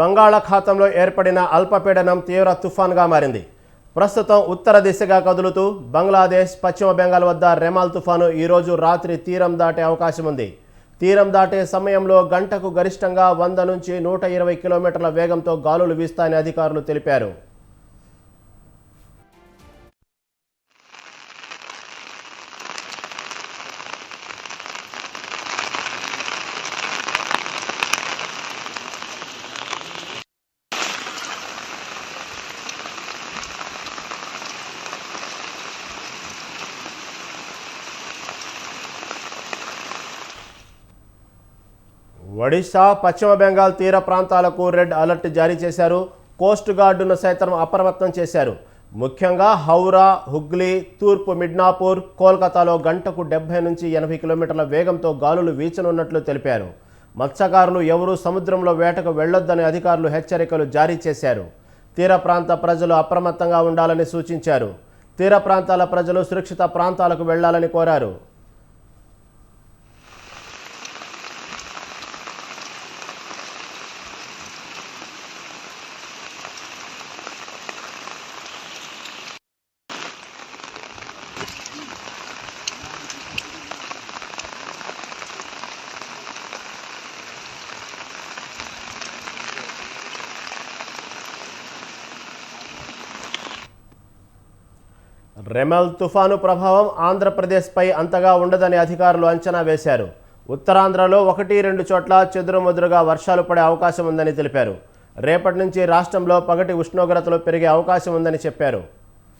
బంగాళాఖాతంలో ఏర్పడిన అల్పపీడనం తీవ్ర తుఫాన్గా మారింది. ప్రస్తుతం ఉత్తర దిశగా కదులుతూ బంగ్లాదేశ్ పశ్చిమ బెంగాల్ వద్ద రెమాల్ తుఫాను ఈరోజు రాత్రి తీరం దాటే అవకాశం ఉంది. తీరం దాటే సమయంలో గంటకు గరిష్టంగా వంద నుంచి నూట ఇరవై కిలోమీటర్ల వేగంతో గాలులు వీస్తాయని అధికారులు తెలిపారు. ఒడిశా పశ్చిమ బెంగాల్ తీర ప్రాంతాలకు రెడ్ అలర్ట్ జారీ చేశారు. కోస్ట్ గార్డును సైతం అప్రమత్తం చేశారు. ముఖ్యంగా హౌరా హుగ్లీ తూర్పు మిడ్నాపూర్ కోల్కతాలో గంటకు డెబ్బై నుంచి ఎనభై కిలోమీటర్ల వేగంతో గాలులు వీచనున్నట్లు తెలిపారు. మత్స్యకారులు ఎవరూ సముద్రంలో వేటకు వెళ్ళొద్దని అధికారులు హెచ్చరికలు జారీ చేశారు. తీర ప్రాంత ప్రజలు అప్రమత్తంగా ఉండాలని సూచించారు. తీర ప్రాంతాల ప్రజలు సురక్షిత ప్రాంతాలకు వెళ్ళాలని కోరారు. రెమల్ తుఫాను ప్రభావం ఆంధ్రప్రదేశ్పై అంతగా ఉండదని అధికారులు అంచనా వేశారు. ఉత్తరాంధ్రలో ఒకటి రెండు చోట్ల చెదురుమదురుగా వర్షాలు పడే అవకాశం ఉందని తెలిపారు. రేపటి నుంచి రాష్ట్రంలో పగటి ఉష్ణోగ్రతలు పెరిగే అవకాశం ఉందని చెప్పారు.